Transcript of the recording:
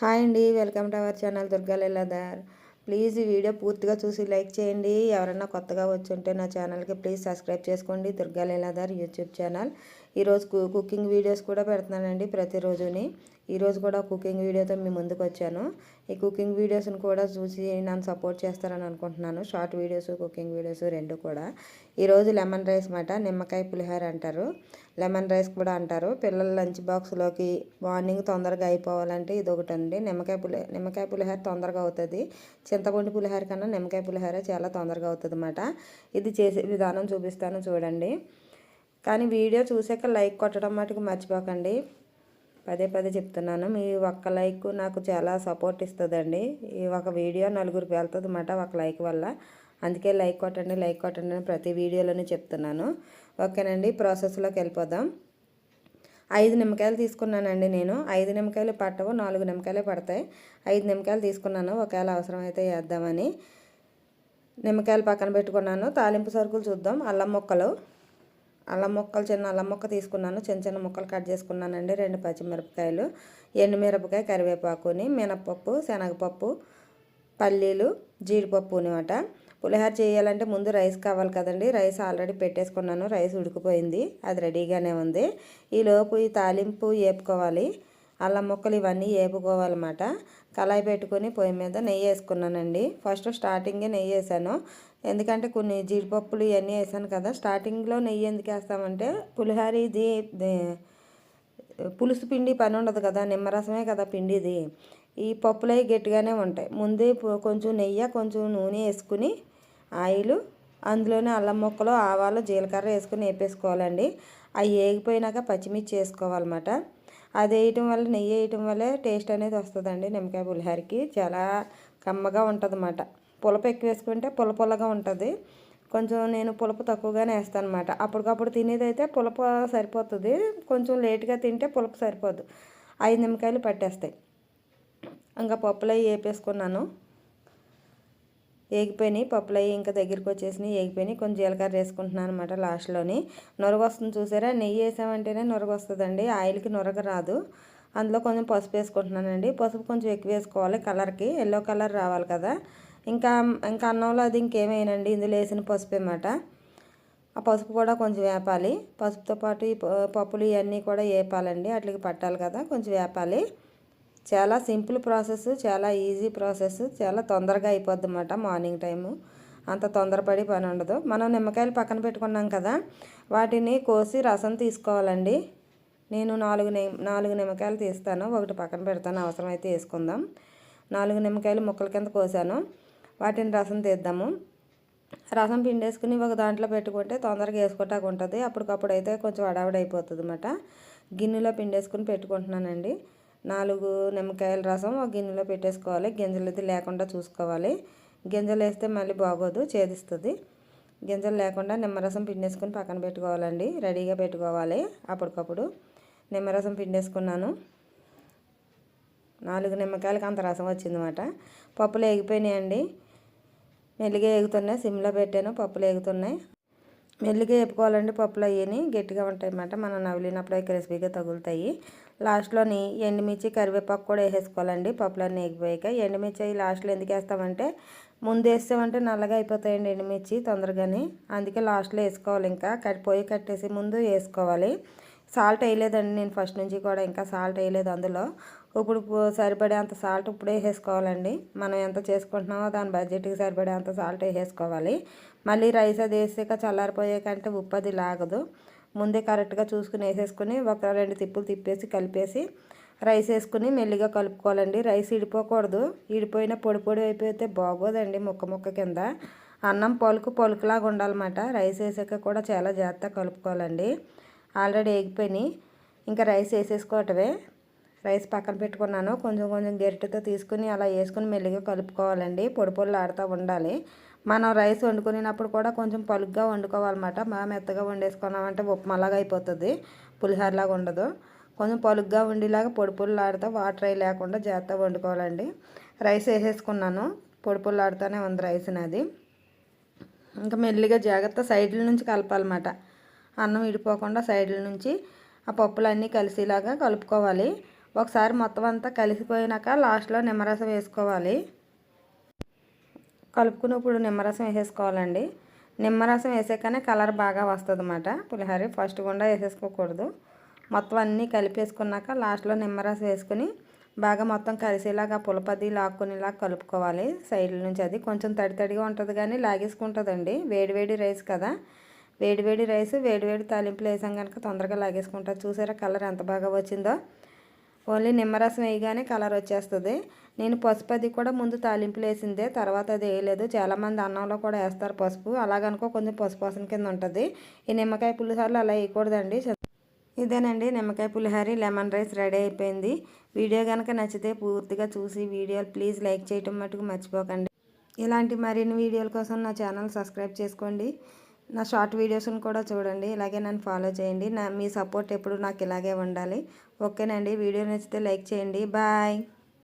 Hi అండి welcome to our channel Durga Leeladhar. Please ఈ video పూర్తిగా చూసి లైక్ చేయండి. ఎవరైనా కొత్తగా వచ్చి ఉంటే నా ఛానల్కి ప్లీజ్ సబ్స్క్రైబ్ చేసుకోండి. Durga Leeladhar YouTube channel. ఈరోజు కుకింగ్ వీడియోస్ కూడా పెడుతున్నానండి ప్రతిరోజుని. ఈరోజు కూడా కుకింగ్ వీడియోతో మీ ముందుకు వచ్చాను. ఈ కుకింగ్ వీడియోస్ని కూడా చూసి నన్ను సపోర్ట్ చేస్తారని అనుకుంటున్నాను. షార్ట్ వీడియోస్ కుకింగ్ వీడియోస్ రెండు కూడా. ఈరోజు లెమన్ రైస్ మాట నిమ్మకాయ పులిహోర అంటారు. లెమన్ రైస్ కూడా అంటారు. పిల్లల లంచ్ బాక్స్లోకి మార్నింగ్ తొందరగా అయిపోవాలంటే ఇది ఒకటి అండి. నిమ్మకాయ పులి నిమ్మకాయ పులిహోర తొందరగా అవుతుంది. చింతపండు పులిహోర కన్నా నిమ్మకాయ పులిహోర చాలా తొందరగా అవుతుంది అన్నమాట ఇది చేసే విధానం చూపిస్తాను చూడండి. కానీ వీడియో చూసాక లైక్ కొట్టడం మటుకు మర్చిపోకండి. పదే పదే చెప్తున్నాను. మీ ఒక్క లైక్ నాకు చాలా సపోర్ట్ ఇస్తుందండి. ఈ ఒక వీడియో నలుగురికి వెళ్తుంది అన్నమాట ఒక లైక్ వల్ల. అందుకే లైక్ కొట్టండి లైక్ కొట్టండి అని ప్రతి వీడియోలోనే చెప్తున్నాను. ఓకేనండి ప్రాసెస్లోకి వెళ్ళిపోదాం. ఐదు నిమ్మకాయలు తీసుకున్నానండి నేను. ఐదు నిమ్మకాయలు పట్టవు నాలుగు నిమ్మకాయలే పడతాయి. ఐదు నిమ్మకాయలు తీసుకున్నాను. ఒకవేళ అవసరమైతే వేద్దామని. నిమ్మకాయలు పక్కన పెట్టుకున్నాను. తాలింపు సరుకులు చూద్దాం. అల్లం మొక్కలు. అల్లం మొక్కలు చిన్న అల్లం మొక్క తీసుకున్నాను. చిన్న చిన్న ముక్కలు కట్ చేసుకున్నానండి. రెండు పచ్చిమిరపకాయలు ఎండుమిరపకాయ కరివేపాకుని మినపప్పు శనగపప్పు పల్లీలు జీడిపప్పు అనమాట పులిహోర చేయాలంటే ముందు రైస్ కావాలి కదండి. రైస్ ఆల్రెడీ పెట్టేసుకున్నాను. రైస్ ఉడికిపోయింది. అది రెడీగానే ఉంది. ఈలోపు ఈ తాలింపు వేపుకోవాలి అల్లం ముక్కలు ఇవన్నీ వేపుకోవాలన్నమాట కళాయి పెట్టుకొని పొయ్యి మీద నెయ్యి వేసుకున్నానండి. ఫస్ట్ స్టార్టింగే నెయ్యి వేసాను. ఎందుకంటే కొన్ని జీడిపప్పులు ఇవన్నీ వేసాను కదా స్టార్టింగ్లో నెయ్యి ఎందుకు వేస్తామంటే పులిహార ఇది పులుసు పిండి పని ఉండదు కదా నిమ్మరసమే కదా పిండిది. ఈ పప్పులు అవి గట్టిగానే ఉంటాయి. ముందే కొంచెం నెయ్యి కొంచెం నూనె వేసుకుని ఆయిల్ అందులోనే అల్లం ముక్కలు ఆవాలు జీలకర్ర వేసుకుని వేపేసుకోవాలండి. అవి వేగిపోయినాక పచ్చిమిర్చి వేసుకోవాలన్నమాట. అది వేయటం వల్ల నెయ్యి వేయటం వల్లే టేస్ట్ అనేది వస్తుందండి నిమ్మకాయ పులిహారికి. చాలా కమ్మగా ఉంటుంది అన్నమాట పులప ఎక్కువ వేసుకుంటే పుల పుల్లగా ఉంటుంది. కొంచెం నేను పులుపు తక్కువగానే వేస్తాను అనమాట అప్పటికప్పుడు తినేదైతే అయితే పులుపు సరిపోతుంది. కొంచెం లేట్గా తింటే పులుపు సరిపోదు. ఐదు నిమ్మకాయలు పట్టేస్తాయి. ఇంకా పప్పులు అవి వేపేసుకున్నాను. ఏగిపోయినాయి పప్పులు అవి ఇంకా దగ్గరికి వచ్చేసినాయి ఏగిపోయినాయి. కొంచెం జీలకర్ర వేసుకుంటున్నాను అనమాట లాస్ట్లోని. నొరగ వస్తుంది చూసారా? నెయ్యి వేసామంటేనే నొరగ వస్తుందండి. ఆయిల్కి నొరగ రాదు. అందులో కొంచెం పసుపు వేసుకుంటున్నానండి. పసుపు కొంచెం ఎక్కువ వేసుకోవాలి కలర్కి. ఎల్లో కలర్ రావాలి కదా. ఇంకా ఇంకా అన్నంలో అది ఇంకేమేనండి ఇందులో వేసిన పసుపు అన్నమాట. ఆ పసుపు కూడా కొంచెం వేపాలి. పసుపుతో పాటు ఈ పప్పులు ఇవన్నీ కూడా వేపాలండి. అట్లకి పట్టాలి కదా. కొంచెం వేపాలి. చాలా సింపుల్ ప్రాసెస్ చాలా ఈజీ ప్రాసెస్ చాలా తొందరగా అయిపోద్ది అన్నమాట మార్నింగ్ టైము. అంత తొందరపడి పని ఉండదు. మనం నిమ్మకాయలు పక్కన పెట్టుకున్నాం కదా వాటిని కోసి రసం తీసుకోవాలండి. నేను నాలుగు నాలుగు నిమ్మకాయలు తీస్తాను. ఒకటి పక్కన పెడతాను అవసరమైతే వేసుకుందాం. నాలుగు నిమ్మకాయలు ముక్కల కింద కోసాను. వాటిని రసం తీద్దాము. రసం పిండేసుకుని ఒక దాంట్లో పెట్టుకుంటే తొందరగా వేసుకోటాకు ఉంటుంది. అప్పటికప్పుడు అయితే కొంచెం అడావిడైపోతుంది అయిపోతుంది గిన్నెలో పిండేసుకుని పెట్టుకుంటున్నానండి. నాలుగు నిమ్మకాయల రసం ఒక గిన్నెలో పెట్టేసుకోవాలి. గింజలు అయితే లేకుండా చూసుకోవాలి. గింజలు వేస్తే మళ్ళీ బాగోదు ఛేదిస్తుంది. గింజలు లేకుండా నిమ్మరసం పిండేసుకుని పక్కన పెట్టుకోవాలండి. రెడీగా పెట్టుకోవాలి అప్పటికప్పుడు. నిమ్మరసం పిండేసుకున్నాను. నాలుగు నిమ్మకాయలకి అంత రసం వచ్చిందన్నమాట. పప్పులు ఎగిపోయినాయండి మెల్లిగా ఎగుతున్నాయి సిమ్లో పెట్టాను. పప్పులు ఎగుతున్నాయి మెల్లిగా వేపుకోవాలండి పప్పులు అయ్యి గట్టిగా ఉంటాయి అన్నమాట మనం నవిలినప్పుడు అవి క్రిస్పీగా తగులుతాయి. లాస్ట్లోని ఎండుమిర్చి కరివేపాకు కూడా వేసేసుకోవాలండి. పప్పులన్నీ ఎగిపోయాక ఎండుమిర్చి అవి లాస్ట్లో ఎందుకు వేస్తామంటే ముందు వేస్తామంటే నల్లగా అయిపోతాయండి ఎండుమిర్చి తొందరగానే. అందుకే లాస్ట్లో వేసుకోవాలి ఇంకా. కట్ పొయ్యి కట్టేసి ముందు వేసుకోవాలి. సాల్ట్ వేయలేదండి నేను ఫస్ట్ నుంచి కూడా ఇంకా సాల్ట్ వేయలేదు అందులో. ఇప్పుడు సరిపడే అంత సాల్ట్ ఇప్పుడే వేసుకోవాలండి మనం ఎంత చేసుకుంటున్నామో దాని బడ్జెట్కి సరిపడే అంత సాల్ట్ వేసుకోవాలి మళ్ళీ రైస్ అది వేసాక చల్లారిపోయాకంటే ఉప్పు అది లాగదు. ముందే కరెక్ట్గా చూసుకుని వేసేసుకుని ఒక రెండు తిప్పులు తిప్పేసి కలిపేసి రైస్ వేసుకుని మెల్లిగా కలుపుకోవాలండి. రైస్ ఇడిపోకూడదు. ఇడిపోయిన పొడి పొడి అయిపోతే బాగోదండి ముక్క ముక్క కింద. అన్నం పలుకు పలుకులాగా ఉండాలన్నమాట. రైస్ వేసాక కూడా చాలా జాగ్రత్తగా కలుపుకోవాలండి. ఆల్రెడీ వేగిపోయినాయి ఇంకా రైస్ వేసేసుకోవటమే. రైస్ పక్కన పెట్టుకున్నాను. కొంచెం కొంచెం గరిటెతో తీసుకుని అలా వేసుకుని మెల్లిగా కలుపుకోవాలండి. పొడి పొడిలు ఆడుతూ ఉండాలి. మనం రైస్ వండుకునేటప్పుడు కూడా కొంచెం పలుగ్గా వండుకోవాలన్నమాట. బాగా మెత్తగా వండేసుకున్నామంటే ఉప్మాలాగా అయిపోతుంది. పులిహారలాగా ఉండదు. కొంచెం పలుగ్గా ఉండేలాగా పొడి పొడిలు ఆడుతూ వాటర్ అయి లేకుండా జాగ్రత్తగా వండుకోవాలండి. రైస్ వేసేసుకున్నాను. పొడి పొడిలు ఆడుతూనే ఉంది రైస్ నాది. ఇంకా మెల్లిగా జాగ్రత్త సైడ్ల నుంచి కలపాలన్నమాట. అన్నం విడిపోకుండా సైడ్ల నుంచి ఆ పప్పులన్నీ కలిసేలాగా కలుపుకోవాలి. ఒకసారి మొత్తం అంతా కలిసిపోయినాక లాస్ట్లో నిమ్మరసం వేసుకోవాలి. కలుపుకున్నప్పుడు నిమ్మరసం వేసేసుకోవాలండి. నిమ్మరసం వేసాకనే కలర్ బాగా వస్తుంది అన్నమాట పులిహోర ఫస్ట్ గుండా వేసేసుకోకూడదు. మొత్తం అన్నీ కలిపేసుకున్నాక లాస్ట్లో నిమ్మరసం వేసుకుని బాగా మొత్తం కలిసేలాగా పులపది లాక్కునేలాగా కలుపుకోవాలి. సైడ్ నుంచి అది కొంచెం తడి తడిగా ఉంటుంది కానీ లాగేసుకుంటుందండి. వేడివేడి రైస్ కదా. వేడివేడి రైస్ వేడివేడి తాలింపులు వేసాం కనుక తొందరగా లాగేసుకుంటారు చూసారా కలర్ ఎంత బాగా వచ్చిందో? ఓన్లీ నిమ్మరసం వేయగానే కలర్ వచ్చేస్తుంది. నేను పసుపు అది కూడా ముందు తాలింపులు వేసిందే తర్వాత అది వేయలేదు. చాలామంది అన్నంలో కూడా వేస్తారు పసుపు. అలాగనుకో కొంచెం పసుపు వాసన కింద ఉంటుంది. ఈ నిమ్మకాయ పులిహోరలు అలా వేయకూడదండి. ఇదేనండి నిమ్మకాయ పులిహోర లెమన్ రైస్ రెడీ అయిపోయింది. వీడియో కనుక నచ్చితే పూర్తిగా చూసి వీడియోలు ప్లీజ్ లైక్ చేయటం మటుకు మర్చిపోకండి. ఇలాంటి మరిన్ని వీడియోల కోసం నా ఛానల్ సబ్స్క్రైబ్ చేసుకోండి. నా షార్ట్ వీడియోస్ని కూడా చూడండి ఇలాగే నన్ను ఫాలో చేయండి. నా మీ సపోర్ట్ ఎప్పుడు నాకు ఇలాగే ఉండాలి. ఓకేనండి వీడియో నచ్చితే లైక్ చేయండి. బాయ్.